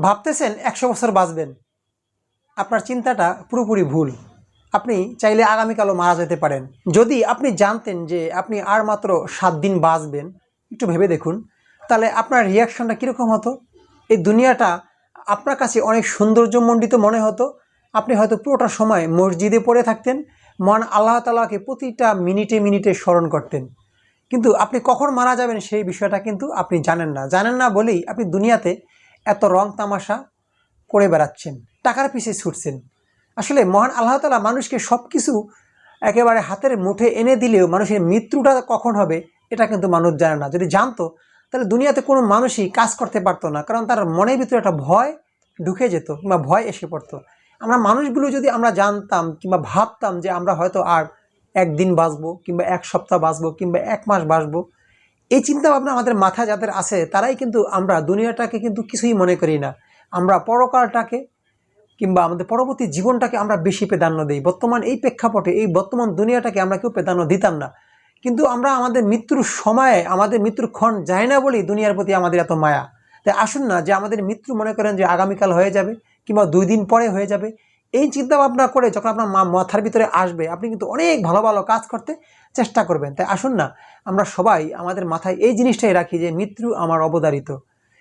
ভাবতেছেন একশো বছর বাঁচবেন। আপনার চিন্তাটা পুরোপুরি ভুল। আপনি চাইলে আগামীকালও মারা যেতে পারেন। যদি আপনি জানতেন যে আপনি আর মাত্র সাত দিন বাঁচবেন, একটু ভেবে দেখুন। তাহলে আপনার রিয়াকশনটা কীরকম হতো? এই দুনিয়াটা আপনার কাছে অনেক সৌন্দর্যমণ্ডিত মনে হতো। আপনি হয়তো পুরোটা সময় মসজিদে পড়ে থাকতেন, মহান আল্লাহ তালাকে প্রতিটা মিনিটে মিনিটে স্মরণ করতেন। কিন্তু আপনি কখন মারা যাবেন সেই বিষয়টা কিন্তু আপনি জানেন না। জানেন না বলেই আপনি দুনিয়াতে এত রং তামাশা করে বেড়াচ্ছেন, টাকার পিছিয়ে ছুটছেন। আসলে মহান আল্লাহ তালা মানুষকে সব কিছু একেবারে হাতের মুঠে এনে দিলেও মানুষের মৃত্যুটা কখন হবে, এটা কিন্তু মানুষ জানে না। যদি জানতো, তাহলে দুনিয়াতে কোনো মানুষই কাজ করতে পারতো না, কারণ তার মনের ভিতরে একটা ভয় ঢুকে যেত কিংবা ভয় এসে পড়তো। আমরা মানুষগুলো যদি আমরা জানতাম কিংবা ভাবতাম যে আমরা হয়তো আর একদিন বাঁচবো কিংবা এক সপ্তাহ বাঁচবো কিংবা এক মাস বাঁচবো এই চিন্তা ভাবনা আমাদের মাথা যাদের আছে, তারাই কিন্তু আমরা দুনিয়াটাকে কিন্তু কিছুই মনে করি না। আমরা পরকালটাকে কিংবা আমাদের পরবর্তী জীবনটাকে আমরা বেশি প্রাধান্য দিই। বর্তমান এই প্রেক্ষাপটে, এই বর্তমান দুনিয়াটাকে আমরা কেউ প্রাধান্য দিতাম না। কিন্তু আমরা আমাদের মৃত্যুর সময়ে, আমাদের মৃত্যুর ক্ষণ যায় না বলেই দুনিয়ার প্রতি আমাদের এত মায়া। তাই আসুন না যে আমাদের মৃত্যু মনে করেন যে আগামীকাল হয়ে যাবে কিংবা দুই দিন পরে হয়ে যাবে। এই চিন্তা ভাবনা করে যখন আপনার মা মাথার ভিতরে আসবে, আপনি কিন্তু অনেক ভালো ভালো কাজ করতে চেষ্টা করবেন। তাই আসুন না, আমরা সবাই আমাদের মাথায় এই জিনিসটাই রাখি যে মৃত্যু আমার অবদারিত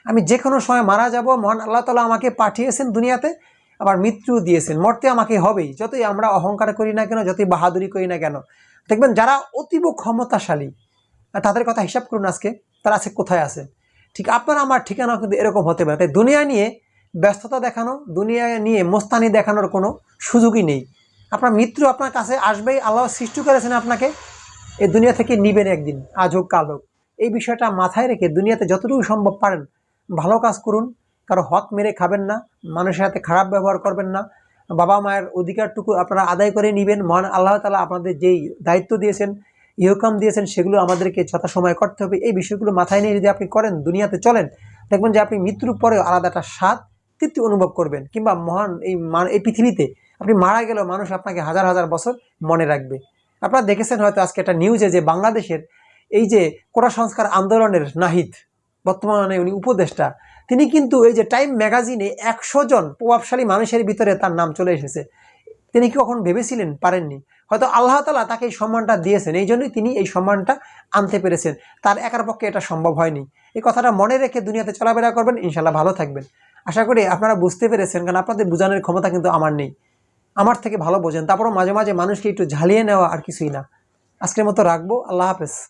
আমি যে কোনো সময় মারা যাব, মহান আল্লাহ তালা আমাকে পাঠিয়েছেন দুনিয়াতে, আবার মৃত্যু দিয়েছেন। মরতে আমাকে হবেই, যতই আমরা অহংকার করি না কেন, যতই বাহাদুরি করি না কেন। দেখবেন যারা অতীব ক্ষমতাশালী তাদের কথা হিসাব করুন আজকে, তারা আজকে কোথায় আছে ঠিক আপনার আমার ঠিকানা কিন্তু এরকম হতে পারে। তাই দুনিয়া নিয়ে ব্যস্ততা দেখানো, দুনিয়া নিয়ে মোস্তানি দেখানোর কোনো সুযোগই নেই। আপনার মৃত্যু আপনার কাছে আসবেই, আল্লাহ সৃষ্টি করেছেন আপনাকে, এই দুনিয়া থেকে নিবেন একদিন, আজ হোক, কাল হোক। এই বিষয়টা মাথায় রেখে দুনিয়াতে যতটুকু সম্ভব পারেন, ভালো কাজ করুন, কারও হক মেরে খাবেন না, মানুষের সাথে খারাপ ব্যবহার করবেন না, বাবা মায়ের অধিকারটুকু আপনারা আদায় করে নেবেন, মহান আল্লাহ তালা আপনাদের যেই দায়িত্ব দিয়েছেন, ইহকাম দিয়েছেন, সেগুলো আমাদেরকে যথাসময়ে করতে হবে। এই বিষয়গুলো মাথায় নিয়ে যদি আপনি করেন, দুনিয়াতে চলেন, দেখবেন যে আপনি মৃত্যুর পরেও আলাদা একটা স্বাদ তৃপ্তি অনুভব করবেন কিংবা মহান এই মান এই পৃথিবীতে আপনি মারা গেলেও মানুষ আপনাকে হাজার হাজার বছর মনে রাখবে। আপনারা দেখেছেন হয়তো আজকে একটা নিউজে যে বাংলাদেশের এই যে কোটা সংস্কার আন্দোলনের নাহিদ, বর্তমানে উনি উপদেষ্টা, তিনি কিন্তু এই যে টাইম ম্যাগাজিনে একশো জন প্রভাবশালী মানুষের ভিতরে তার নাম চলে এসেছে। তিনি কি কখন ভেবেছিলেন? পারেননি। হয়তো আল্লাহ তালা তাকে এই সম্মানটা দিয়েছেন, এই জন্যই তিনি এই সম্মানটা আনতে পেরেছেন। তার একার পক্ষে এটা সম্ভব হয়নি। এই কথাটা মনে রেখে দুনিয়াতে চলাফেরা করবেন ইনশাল্লাহ ভালো থাকবেন। আশা করি আপনারা বুঝতে পেরেছেন, কারণ আপনাদের বোঝানোর ক্ষমতা কিন্তু আমার নেই। আমার থেকে ভালো বোঝেন, তারপরও মাঝে মাঝে মানুষকে একটু ঝালিয়ে নেওয়া আর কিছুই না। আজকের মতো রাখব, আল্লাহ হাফেজ।